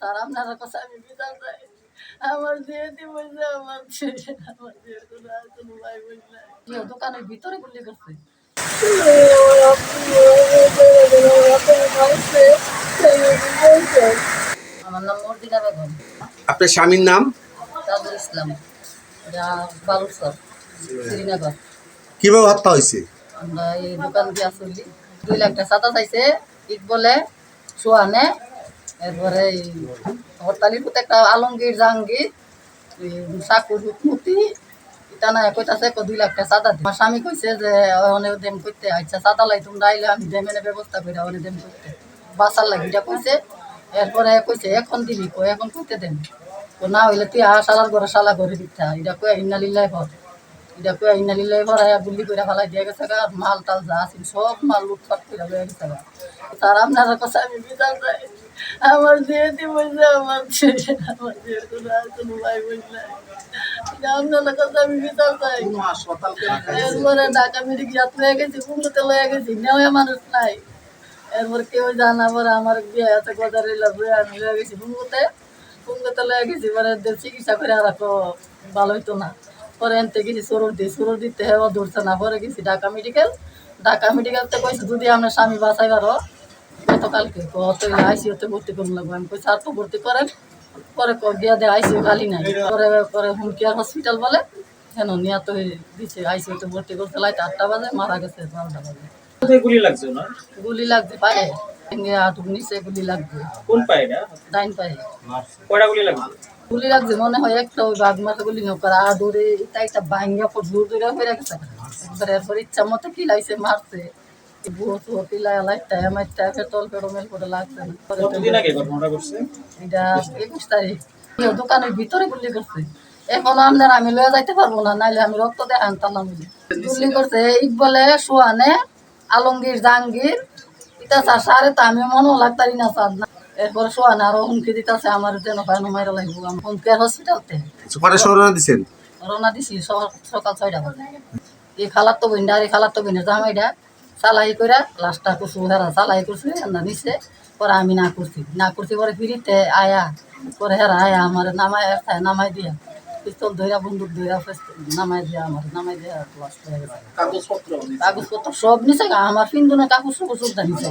Sir আপনারা কথা আমি বিচার চাই। আমার আমার ছেলে আমার দিয়ে কোনো ভাই বোন দোকানের ভিতরে গুলি করছে। আমার নাম মর্দিনা বেগম। আপনার স্বামীর নাম? তাজুল ইসলাম। বালুসর শ্রীনগর। কীভাবে হত্যা হয়েছে? আমরা এই দোকান দিয়ে আসলি দুই লাখ টাকা সাদা চাইছে ইট বলে সোয়ানে এরপরে এই হরতালির প্রতি একটা আলমগীর জাহাঙ্গীর সাকুর হুকমতি, এটা না কইতাছে কো দুই লাখ টাকা সাদা আমার স্বামী কইছে যে অনেক দেম করতে আচ্ছা সাদা লাই, তোমরা আইলে আমি দেমেনে ব্যবস্থা করে অনেক দেম করতে। বাসার লাগি এটা কইছে। এরপরে কইছে, এখন দিবি কই এখন করতে দেন। না হইলে তুই আ সালার ঘরে সালা ঘরে দিতে এটা কই ইন্নালিল্লাই ভর এটা করে ফেলাই দিয়ে গেছে আর মাল টাল যা আছে সব মাল লুটপাট করে লয়ে গেছে গা। স্যার আপনারা কথা আমি বিচার চাই। আমার দিয়ে দিব যে আমার ছেলে আমার দিয়ে কোনো আর কোনো ভাই বোন নাই। এটা আপনারা কথা আমি বিচার চাই। এরপরে ঢাকা মেডিকেল লয়ে গেছি কুমড়োতে লয়ে গেছি নেওয়া মানুষ নাই। এরপর কেউ জানা পরে আমার বিয়ে আছে গজারে লয়ে আমি লয়ে গেছি কুমড়োতে কুমড়োতে লয়ে গেছি পরে চিকিৎসা করে আর ভালো হইতো না। পরে এনতে গেছি সরুর দিই সরুর দিতে হেও ধরছে না। পরে গেছি ঢাকা মেডিকেল ঢাকা মেডিকেলতে কইছে যদি আপনার স্বামী বাঁচাইবারও গতকালকে কত আইসিওতে ভর্তি করুন লাগবে। আমি কইছি আর তো ভর্তি করেন। পরে গিয়া দে আইসিও খালি নাই। পরে পরে হোম কেয়ার হসপিটাল বলে হেন নিয়া তো দিছে আইসিওতে ভর্তি করতে লাইট আটটা বাজে মারা গেছে বারোটা বাজে। গুলি লাগছে না গুলি লাগছে পায়ে। নিচে গুলি লাগবে কোন পায়টা ডাইন পায়ে। কয়টা গুলি লাগছে? গুলি লাগছে মনে হয় একটা ওই বাঘ মাথা গুলি নৌকার আর দৌড়ে এটা একটা ভাঙ্গা পর দূর দূরে হয়ে গেছে। একবারে এরপর ইচ্ছা মতো কিলাইছে মারছে। বহুত পিলাই লাইটটা আমার টাকা তল পেড়ো করে লাগছে। না এটা একুশ তারিখ। দোকানের ভিতরে গুলি করছে। এখন আপনার আমি লয়ে যাইতে পারব না নাইলে আমি রক্ত দিয়ে আনতাম গুলি করছে ইকবলে সোয়ানে আলমগীর জাহাঙ্গীর। এটা স্যার সারে তো আমি মনেও লাগতারি না স্যার। না এরপরে সোয়ানে আরও হুমকি দিতেছে আমার যেন ফাইন মাইরা লাগবো আমি হুমকি হসপিটালতে। কটা সরনা দিচ্ছেন রওনা দিছি সকাল ছয়টা বাজে। এই খালার তো বইন আর এই খালার তো বইনের জামাইটা চালাই করে লাস্টটা করছু হেরা চালাই করছু হেরা নিছে। পরে আমি না করছি। না করছি পরে ফিরিতে আয়া পরে হেরা আয়া আমার নামাই একটায় নামাই দিয়া। পিস্তল ধইরা বন্দুক ধইরা নামাই দিয়া আমার নামাই দিয়া হয়ে কাগজপত্র কাগজপত্র সব নিছে গা, আমার পিন্দুনে কাগজ সব সুবিধা নিছে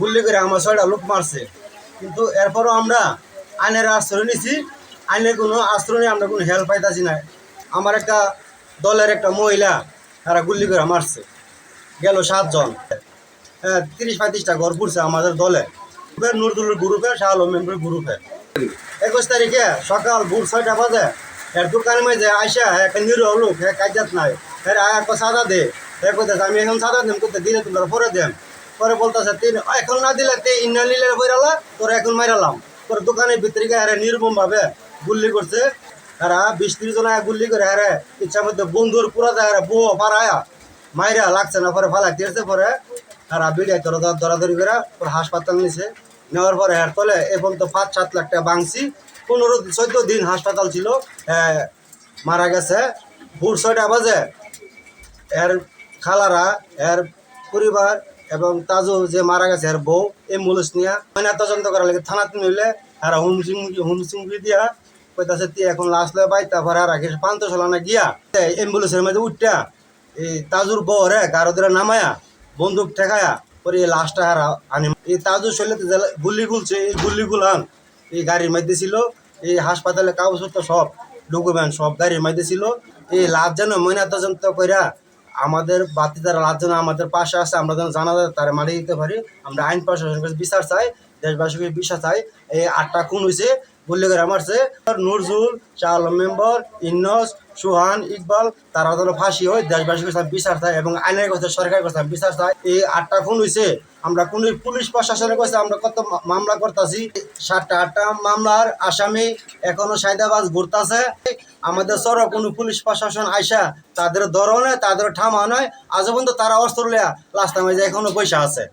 গুল্লি করে আমার ছয়টা লোক মারছে। কিন্তু এরপরও আমরা আইনের আশ্রয় নিছি। আইনের কোনো আশ্রয় নিয়ে আমরা কোনো হেল্প পাইতেছি না। আমার একটা দলের একটা মহিলা, তারা গুল্লি করে মারছে। গেল সাতজন। হ্যাঁ তিরিশ পঁয়ত্রিশটা ঘর পুড়ছে আমাদের দলে। নুরদুলের গ্রুপে, শাহ আলম মেম্বার গ্রুপে। একুশ তারিখে সকাল ভোর ছয়টা বাজে, এর দোকানের মধ্যে আইসা একটা নিরহ লোক হ্যাঁ কাজাত নাই। হ্যাঁ সাদা দে হ্যাঁ কইতেছে, আমি এখন সাদা দিম করতে দিলে তোমরা পরে দেন। পরে বলতেছে, তিন এখন না দিলে তে ইন্না নিলে বইরালা, তোরা এখন মাইরালাম। পরে দোকানের ভিতরে গিয়ে হ্যাঁ নির্মম ভাবে গুল্লি করছে। তারা বিশ ত্রিশ জন গুল্লি করে হ্যাঁ ইচ্ছা মধ্যে বন্ধুর পুরা যায় হ্যাঁ বউ পাড়ায়া মাইরা লাগছে না, পরে ফালা দিয়েছে, পরে তারা বিড়াই তোরা দরাদরি করে পরে হাসপাতাল নিছে। নেওয়ার পরে এর তলে এখন তো পাঁচ সাত লাখ টাকা বাংছি পনেরো, চোদ্দ দিন হাসপাতাল ছিল মারা গেছে। ভোর ছয়টা বাজে। এর খালারা, এর পরিবার এবং তাজু যে মারা গেছে এর বউ অ্যাম্বুলেন্স নিয়ে ময়না তদন্ত করার লাগে, থানাতে নিলে আর হুমসিং হুমসিংকি দিয়া কইতাছে তুই এখন লাশ লয়ে বাই তারপরে আর আগে পান্ত চলানা গিয়া অ্যাম্বুলেন্সের মধ্যে উঠটা, এই তাজুর বউ রে গারো নামায়া, বন্দুক ঠেকায়া, পরে এই লাশটা আর আনি এই শরীরে যে গুলি গুলছে, এই গুলিগুলান এই গাড়ির মধ্যে ছিল, এই হাসপাতালে কাগজপত্র সব ডকুমেন্ট সব গাড়ির মধ্যে ছিল, এই লাভ যেন ময়না তদন্ত কইরা আমাদের বাতি তারা রাজ্য যেন আমাদের পাশে আসে আমরা যেন জানা যায় তারা মারিয়ে দিতে পারি। আমরা আইন প্রশাসনের কাছে বিচার চাই, দেশবাসীকে বিশ্বাস চাই। এই আটটা খুন হয়েছে বললে করে সে নজরুল শাহ আলম মেম্বর, ইন্নস সুহান ইকবাল, তারা যেন ফাঁসি হয়, দেশবাসীর কাছে বিচার চাই এবং আইনের কাছে, সরকারের কাছে বিচার চাই এই আটটা খুন হয়েছে আমরা কোন পুলিশ প্রশাসনের কাছে আমরা কত মামলা করতেছি। সাতটা আটটা মামলার আসামি এখনও সাইদাবাজ ঘুরতাছে। আমাদের সর কোনো পুলিশ প্রশাসন আইসা তাদের ধরো নয় তাদের ঠামা নয় আজ পর্যন্ত তারা অস্ত্র লিয়া লাস্ট টাইমে এখনও পয়সা আছে।